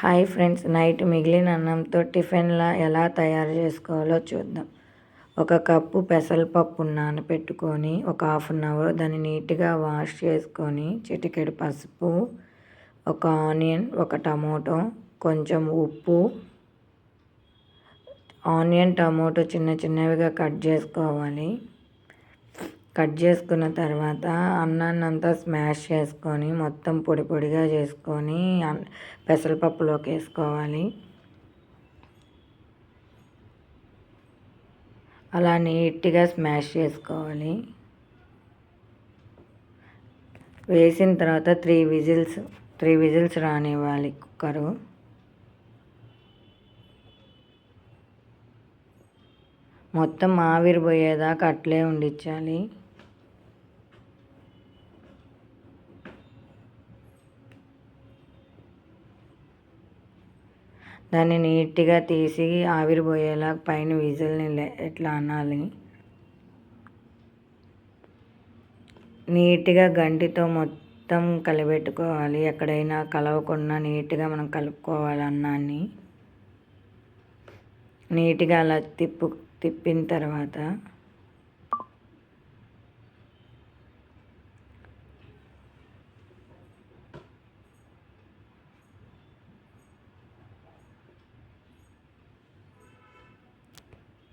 Hi friends night మిగిలిన అన్నంతో టిఫిన్లా ఎలా తయారు చేసుకోవాలో చూద్దాం. ఒక కప్పు పెసరపప్పు నానపెట్టుకొని ఒక హాఫ్ అన్ అవర్ దాన్ని నీట్గా వాష్ చేసుకొని చిటికెడు పసుపు ఒక ఆనియన్ ఒక టమోటో కొంచెం ఉప్పు ఆనియన్ టమోటో చిన్న చిన్నవిగా కట్ చేసుకోవాలి. కట్ చేసుకున్న తర్వాత అన్నాన్ని అంతా స్మాష్ చేసుకొని మొత్తం పొడి పొడిగా చేసుకొని పెసరపప్పులోకి వేసుకోవాలి. అలా నీట్గా స్మాష్ చేసుకోవాలి. వేసిన తర్వాత త్రీ విజిల్స్ త్రీ విజిల్స్ రానివ్వాలి కుక్కరు. మొత్తం ఆవిరి పోయేదాకా అట్లే ఉండించాలి దాన్ని నీట్గా తీసి ఆవిరిపోయేలా పైన విజిల్ని ఎట్లా అనాలి? నీట్గా గంటితో మొత్తం కలిపెట్టుకోవాలి. ఎక్కడైనా కలవకుండా నీట్గా మనం కలుపుకోవాలి అన్నాన్ని నీట్గా అలా తిప్పు తిప్పిన తర్వాత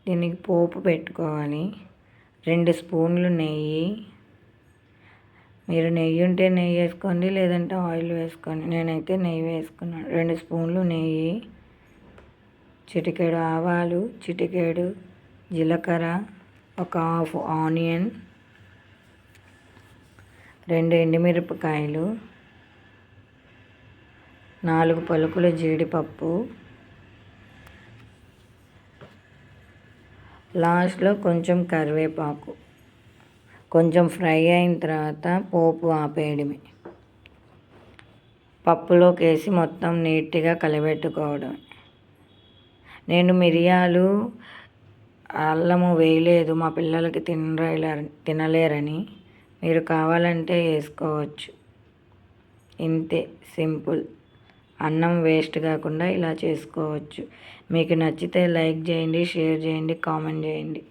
దీనికి పోపు పెట్టుకోవాలి. రెండు స్పూన్లు నెయ్యి. మీరు నెయ్యి ఉంటే నెయ్యి వేసుకోండి లేదంటే ఆయిల్ వేసుకోండి. నేనైతే నెయ్యి వేసుకున్నాను. రెండు స్పూన్లు నెయ్యి. చిటికెడు ఆవాలు చిటికెడు జీలకర్ర ఒక హాఫ్ ఆనియన్ రెండు ఎండుమిరపకాయలు నాలుగు పలుకుల జీడిపప్పు లాస్ట్లో కొంచెం కరివేపాకు. కొంచెం ఫ్రై అయిన తర్వాత పోపు ఆపేయడమే. పప్పులోకి వేసి మొత్తం నీట్గా కలబెట్టుకోవడం నేను మిరియాలు అల్లము వేయలేదు. మా పిల్లలకి తినలేర తినలేరని. మీరు కావాలంటే వేసుకోవచ్చు. ఇంతే సింపుల్. అన్నం వేస్ట్ కాకుండా ఇలా చేసుకోవచ్చు. మీకు నచ్చితే లైక్ చేయండి షేర్ చేయండి కామెంట్ చేయండి.